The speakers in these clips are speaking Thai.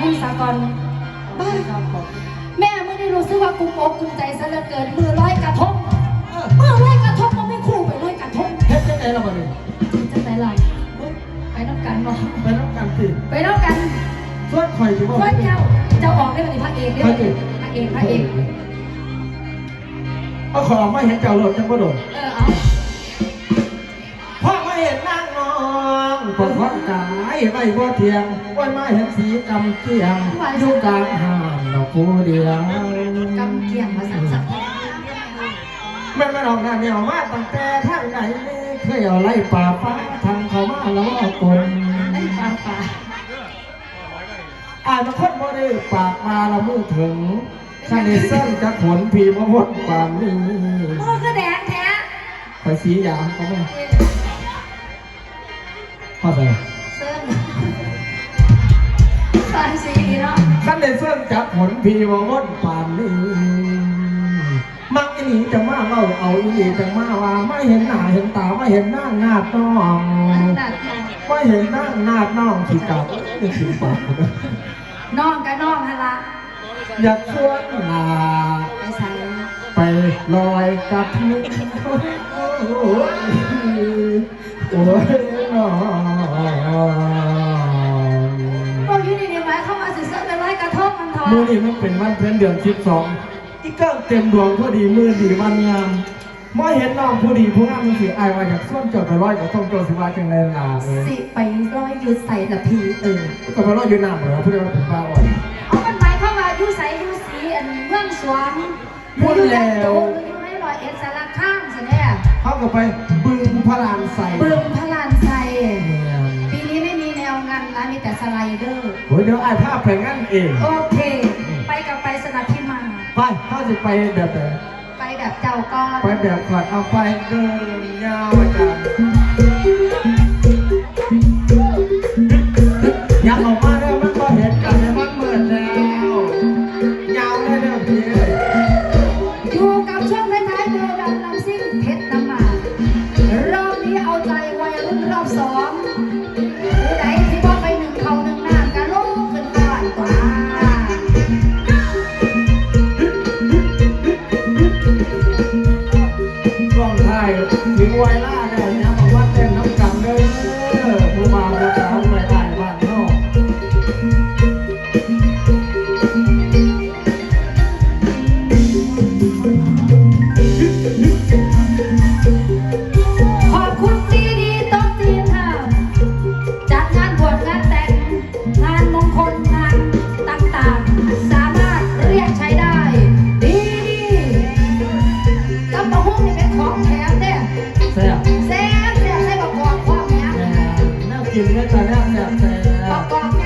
เพลงสากลบ้าครับผมแม่ไม่ได้รู้สึกว่ากุมอกกุมใจซะเหลือเกินมือร้อยกระทงเออมือร้อยกระทงมันไม่คู่ไปร้อยกระทงเฮ็ดจังไดล่ะบัดนี้จะไหนล่ะไปน้ำกันบ่ไปน้ำกันสิไปน้ำกันส่วนข่อยสิบ่เพื่อนเจ้าเจ้าออกได้เป็นพระเอกได้พระเอกพระเอกพระเอกเอาของมาเห็นเจ้าโลดจังบ่โดนเออเอาพอมาเห็นนางนอ งปกวันกายไว้บ่เทียงไว้มาเห็นสีกำเกียงอยู่กลางห้างดอกผู้เดียวกำเกียงมาสั่งสักแม่มาดอกนาเหนียวมาตั้งแต่ทางไหนเคยเอาไล่ป่าฟ้าทางเขามาแล้วเอากลไอ้ปลาปลาอ่านมาคนบ่ได้ปากมาละมือถึงข้าในเส้นจะขนพีมาวนป่านนี้มือก็แดงแท้ไปสียามเขาไหม พ่อใส่เซิร์นสายสีเนาะข้าในเส้นจะขนพีมาวนป่านนี้มักอีหลีจะมาเล่าเอาอีหลีจะมาว่าไม่เห็นหน้าเห็นตาไม่เห็นหน้าหน้าดน้องดัดน้องไม่เห็นหน้าหน้าดน้องขี้กับนี่ขี้ปากน้องกับน้องฮะละอยากชวนลาไปใส่ไปลอยกระทง โอ้ยโอ้ยน้องก็อยู่ในเดียวหมายเข้ามาสิเซิร์นไปร้อยกระทงมันทองมือนี้มันเป็นวันเพ็ญเดือนสิบสองอีกเกิเต็มดวงพอดีมือดีวันงามมาเห็นน้องผู้ดีผู้งามมันสิอายว่าอยากส่วนเจดไปลอยกระทงโจสิว่าจังไรล่ะเอ้ยสิไปร้อยยืดใส่ละพีเออก็ไปลอยอยู่น้ำเหรอผู้ใดว่าเป็นบ้าอ่อนเอามันหมายเข้ามาอยู่ใส่อยู่สีอันเมืองสวงหรืออยู่ยันโตหรื ออยู่ในร้อยเอ็ดสารข้างสิเนี่ยเขาก็ไปบึงพระลานใส่บึงพระลานไซเนี่ยปีนี้ไม่มีแนวงานนะมีแต่สไลเดอร์โอ้ยเดี๋ยวอายภาพไปงั้นเอง โอเค ไปกับไปสนับพิมานไปเขาจะไปแบบไหนไปแบบเจ้าก้อนไปแบบก่อนเอาไปเดินยาวอาจารย์ยัง ไวล่าแล้วเนี่ยบอกว่าเต็มน้ำกำเลย กินเนี่ยจะแนบแนบแทน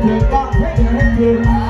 เถื่อนกลงเทศเอนเถื่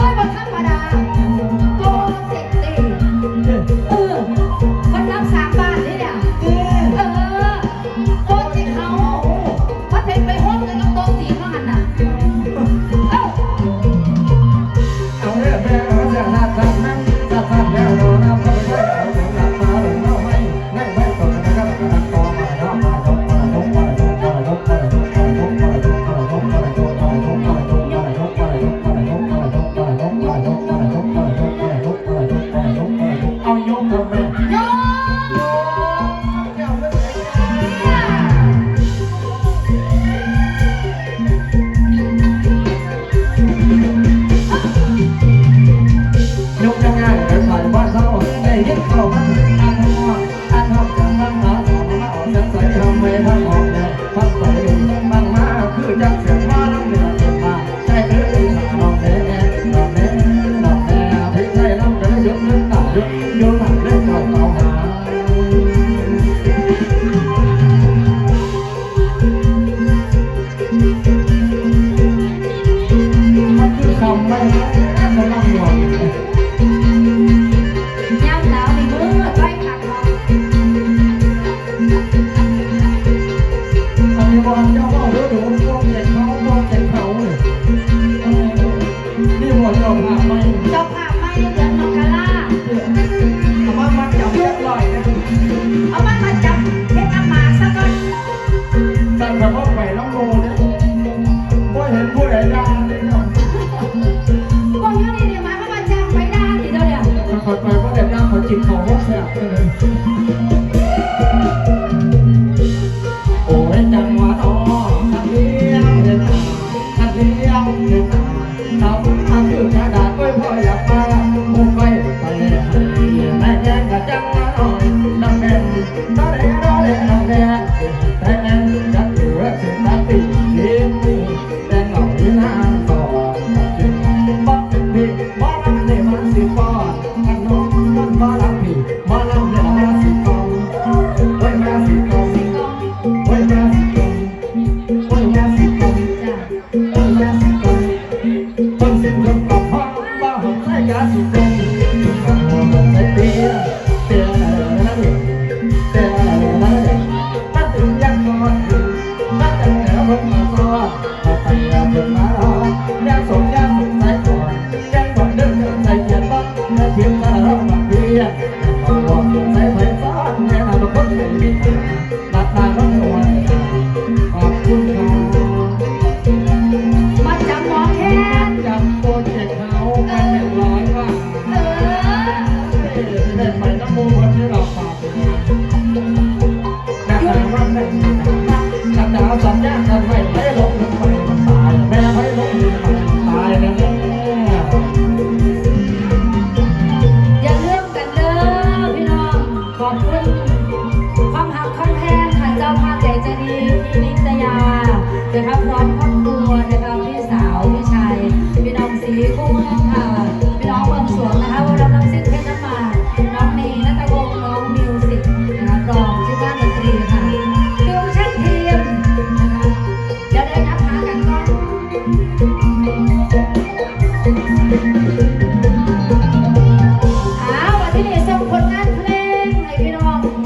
เลยครับพร้อมเข้า